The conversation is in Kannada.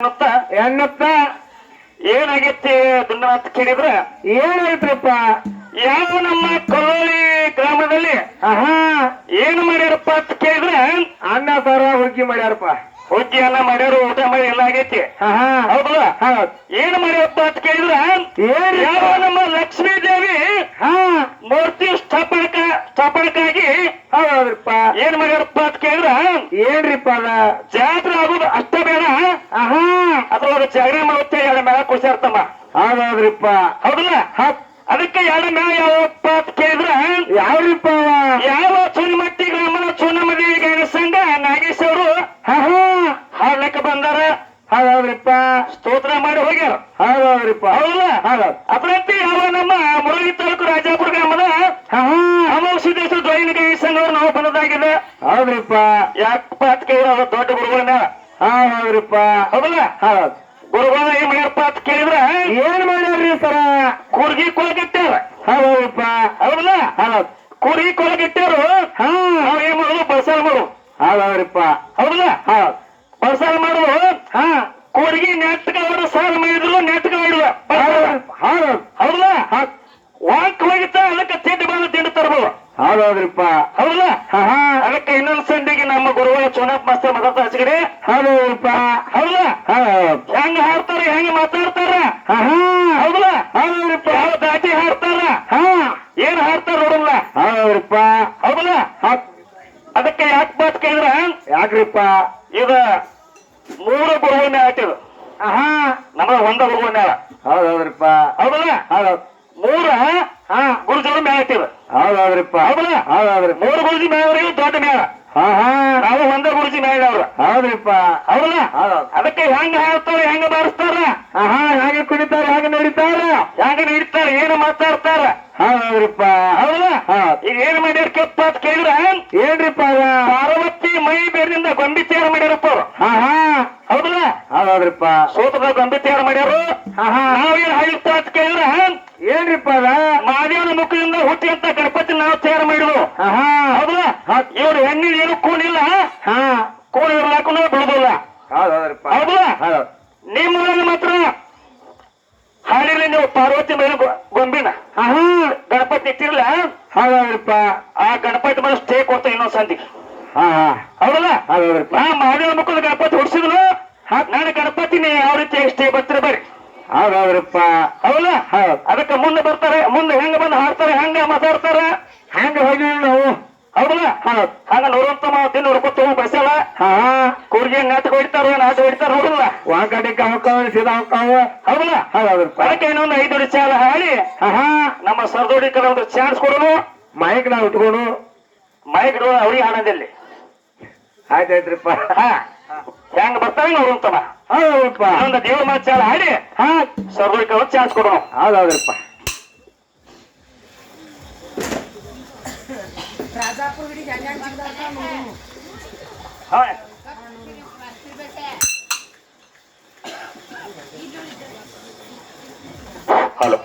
ಮತ್ತ ಹೆಣ್ಣತ್ತ ಏನಾಗೈತಿ ದುಂಡನಾಥ ಕೇಳಿದ್ರ? ಏನಾಯ್ತಪ್ಪ? ಯಾವ ನಮ್ಮ ಕಲ್ಲೋಳಿ ಗ್ರಾಮದಲ್ಲಿ ಆಹಾ ಏನು ಮಾಡ್ಯಾರಪ್ಪ ಅಂತ ಕೇಳಿದ್ರ ಅನ್ನ ಸಾರ ಹುಗ್ಗಿ ಮಾಡ್ಯಾರಪ್ಪ. ಹುಗ್ಗಿ ಅನ್ನ ಮಾಡ್ಯಾರು ಊಟ ಮಾಡಿ ಎಲ್ಲ ಆಗೈತಿ. ಆಹಾ. ಹೌದಲ್ಲ ಹೌದ್. ಏನು ಮಾಡ್ಯಾರಪ್ಪ ಅಂತ ಕೇಳಿದ್ರ ಏನ್ ಯಾವ ನಮ್ಮ ಲಕ್ಷ್ಮೀ ದೇವಿ ಹಾ. ಮೂರ್ತಿ ಸ್ಥಾಪನಕ ಸ್ಥಾಪನಕ್ಕಾಗಿ ಹೌದ್ರಪ್ಪ. ಏನ್ ಮಾಡ್ಯಾರಪ್ಪ? ಏನ್ರಿಪ್ಪ ಅದ ಜಾತ್ರೆ ಆಗೋದು ಅಷ್ಟ ಬೇಡ. ಆಹಾ. ಅದ್ರೊಳಗೆ ಜಾಗರಣೆ ಮಾಡುತ್ತೆ ಎರಡು ಮೇಳ ಕೊಡ್ಸಾರ್ತಮ್ಮ ಹಾಗಾದ್ರಿಪ್ಪ. ಹೌದಲ್ಲ? ಅದಕ್ಕೆ ಎರಡು ಮೇಳ ಯಾವಪ್ಪ ಅಂತ ಕೇಳಿದ್ರ ಯಾವ್ರಿಪ್ಪ ಯಾವ ಚುನಮಟ್ಟಿ ಹೌದೌದ್ರಿಪ್ಪ ಹೌದಲ್ಲ ಹೌದೌದ್ ಅದರಂತೆ ಯಾವ ನಮ್ಮ ಮುರಳಿ ತಾಲೂಕು ರಾಜಾಪುರ ಗ್ರಾಮದ ಆಹಾ ದ್ವೈನಿಗೆ ಸಂಘವರು ನಾವು ಬಂದದಾಗಿದೆ ಹೌದ್ರಿಪ್ಪ. ಯಾಕಪ್ಪ ಕೇಳಿದ್ರ ಅವ್ರು ದೊಡ್ಡ ಗುರುಗಳನ್ನ? ಹೌದ್ರಿಪ್ಪ ಹೌದೌದ್ರಿಪ್ಪ ಹೌದಲ್ಲ ಹೌದ್ ಗುರುಗಳ ಏನ್ ಮಾಡ್ಯಾರಪ್ಪ ಅಂತ ಕೇಳಿದ್ರ? ಏನ್ ಮಾಡ್ಯಾರ್ರಿ ಸರ? ಕೂರ್ಗಿ ಕೊಳಗಿಟ್ಟಾರ ಹೌದೌದ್ರಿಪ್ಪ ಹೌದಲ್ಲ ಹೌದ್ ಕುರಿ ಕೊಳಗಿಟ್ಟಾರು ಹಾ. ನಾವ್ ಏನ್ ಮಾಡೋದು? ಬಸಾಲ್ ಮಾಡು ಹೌದೌದ್ರಿಪ್ಪ ಹೌದಲ್ಲ ಹೌದ್ ಬಸಾಲ್ ಮಾಡುದು? ಹಾ. ಕೂರ್ಗಿ ನೆಟ್ಗ ಅವರು ಸಾಲ ಮಾಡಿದ್ರು ಹೌದ್ ಹೌದ್ ಹೌದಲ್ಲ ವಾಕ್ ಹೋಗಿತ್ತ ಅದಕ್ಕೆ ತಿಂಡಿ ಬಂದು ತಿಂಡಿ ತರ್ಬೋ ಹೌದೌದ್ರಿಪ್ಪ. ಹೌದಲ್ಲ? ಅದಕ್ಕೆ ಇನ್ನೊಂದ್ ಸಂಡಿಗೆ ನಮ್ಮ ಗುರುಗಳ ಚೋನಪ್ ಮಾಸ್ತರ್ ಮಾತಾಡ್ತಾ ಹಚ್ಚಿಗಡೆ. ಹೌದೌದ್ರಿಪ್ಪ. ಹೌದಲ್ಲ? ಹೌದ್ ಹೆಂಗ ಹಾಡ್ತಾರ ಹೆಂಗ ಮಾತಾಡ್ತಾರ? ಹೌದಲ್ಲ? ಹೌದೌದ್ರಿಪ್ಪ. ಯಾವ ದಾಟಿ ಹಾಡ್ತಾರ? ಹಾ. ಏನ್ ಹಾಡ್ತಾರ ನೋಡಲ್ಲ? ಹೌದೌದ್ರಿಪ್ಪ. ಹೌದಲ್ಲ? ಅದಕ್ಕೆ ಯಾಕೆ ಮಾತ್ ಕೇಳಿದ್ರ? ಯಾಕ್ರಿಪ್ಪ? ಇದ ಮೂರು ಗುರುಗಳ ಮೇಲೆ ಹಾಕಿದ್ರು ನಮ್ಮ ಒಂದ ಗುರುಗಳ ಮೇಲೆ ಹೌದೌದ್ರಿಪ್ಪ. ಹೌದಲ್ಲ? ಹೌದು. ಮೂರ ಹಾ ಗುರುಜನ ಹೌದೌದ್ರಿಪ್ಪ. ಹೌದಲ್ಲ? ಹೌದೌದ್ರಿ ಮೂರು ಗುರುಜಿ ಮೇಳವರಿಗೆ ದೊಡ್ಡ ಮೇಳ ಹಾ ಹಾ. ನಾವು ಒಂದ ಗುರುಜಿ ಮೇಳ ಅವ್ರ ಹೌದ್ರಿಪ್ಪ. ಹೌದಲ್ಲ? ಅದಕ್ಕೆ ಹೆಂಗ ಹಾಡ್ತಾರ ಹೆಂಗ ಬಾರಿಸ್ತಾರ ಹೇಗೆ ಕುಣಿತಾರ ಹೇಗೆ ನಡೀತಾರ. ಹೆಂಗ ನೀಡ್ತಾರ ಏನು ಮಾತಾಡ್ತಾರ? ಹೌದ್ರಿಪ್ಪ. ಹೌದಲ್ಲ? ಹೌದ್. ಈಗ ಏನ್ ಮಾಡ್ಯಾರ ಕೆಪ್ಪ ಅಂತ ಕೇಳಿದ್ರ? ಏನ್ರಿಪ್ಪ ಅದ? ಪಾರ್ವತಿ ಮೈ ಬೇರಿನಿಂದ ಗೊಂಬಿ ತಯಾರು ಮಾಡ್ಯಾರಪ್ಪ ಅವ್ರು. ಹಾ ಹಾ. ಹೌದಲ್ಲ? ಹೌದ್ರಿಪ್ಪ. ಸೋತದ ಗೊಂಬಿ ತಯಾರು ಮಾಡ್ಯಾರು? ಹಾ ಹಾ. ನಾವೇನ್ ಹಾಡಿಪ್ಪ ಅಂತ ಕೇಳಿದ್ರ? ಏನ್ರಿಪ್ಪ ಅದ? ಮಾದೇವನ ಮುಖದಿಂದ ಹುಟ್ಟಿ ಅಂತ ಗಣಪತಿ ನಾವು ತಯಾರು ಮಾಡಿದ್ವು. ಹಾ ಹಾ. ಹೌದಲ್ಲ ಇವ್ರು ಹೆಣ್ಣಿನ ಏನು ಕೂಣಿಲ್ಲ ಹಾ. ಇರ್ಲಾಕೂ ಬಿಡುದಿಲ್ಲ. ಹೌದಲ್ಲ ಹೌದೌದ್ ನಿಮ್ಮ ಮಾತ್ರ ಹಾಡಿಲ್ಲ ನೀವು ಪಾರ್ವತಿ ಮೇಲೆ ಗೊಂಬಿನ? ಹಾ ಹಾ ಗಣಪತಿ ಇಟ್ಟಿರ್ಲ? ಹೌದ್ರಿಪ್ಪ. ಆ ಗಣಪತಿ ಮೇಲೆ ಸ್ಟೇ ಕೊಡ್ತಾ ಇನ್ನೊಂದ್ ಹಾ ಹಾ. ಹೌದಲ್ಲ? ಹೌದೌದ್ರಿಪ್ಪ ನಾ ಮಾದೇವ ಮುಖದ ಗಣಪತಿ ಹೊಡ್ಸಿದ್ರು ನಾನು ಗಣಪತಿನೇ ಯಾವ ರೀತಿ ಸ್ಟೇ ಬರ್ತೀರಿ ಬರ್ರಿ. ಹೌದೌದ್ರಿಪ್ಪ ಹೌದಲ್ಲ ಹೌದ್. ಅದಕ್ಕೆ ಮುಂದೆ ಬರ್ತಾರೆ ಮುಂದೆ ಹೆಂಗ ಬಂದು ಹಾಡ್ತಾರೆ ಹೆಂಗ ಮಾತಾಡ್ತಾರೆ? ಹೆಂಗ ಹೋಗಿ ನಾವು. ಹೌದಲ್ಲ ಹೌದ್. ಹಂಗ ನೋಡುವಂತ ಮಾತು ನೋಡ್ಕೊತ ಬಸ್ಸಲ್ಲ? ಹಾ. ಹಾ ಕೂರ್ಗಿ ನಾಟಕ ಹೊಡಿತಾರ ನಾಟಕ ಹೊಡಿತಾರ ನೋಡಲ್ಲ ಕಡೆಗೆ ಹೋಗ್ತಾವ ಸೀದಾ ಹೋಗ್ತಾವ ಹೌದಲ್ಲ ಹೌದೌದ್ರಿಪ್ಪ ಅದಕ್ಕೆ ಇನ್ನೊಂದು ಐದು ವರ್ಷ ಹಾಡಿ. ಹಾ ಹಾ. ನಮ್ಮ ಸರ್ದೋಡಿ ಕಲ ಒಂದು ಚಾನ್ಸ್ ಕೊಡೋನು ಮೈಕ್ ನಾವು ಇಟ್ಕೊಂಡು. ಮೈಕ್ ಅವ್ರಿಗೆ ಆನಂದಲ್ಲಿ ಆಯ್ತಾಯ್ತ್ರಿಪ್ಪ ಹಾ. ಹೆಂಗ್ ಬರ್ತಾವೆ ಅವ್ರು ಅಂತವ ಹೌದಪ್ಪ ಒಂದು ದೇವ್ರ ಮಾತು ಚಾಲ ಹಾಡಿ ಹಾ ಸರ್ವೈ ಕವಚ ಚಾನ್ಸ್ ಕೊಡೋಣ ಹೌದೌದ್ರಪ್ಪ ಹಲೋ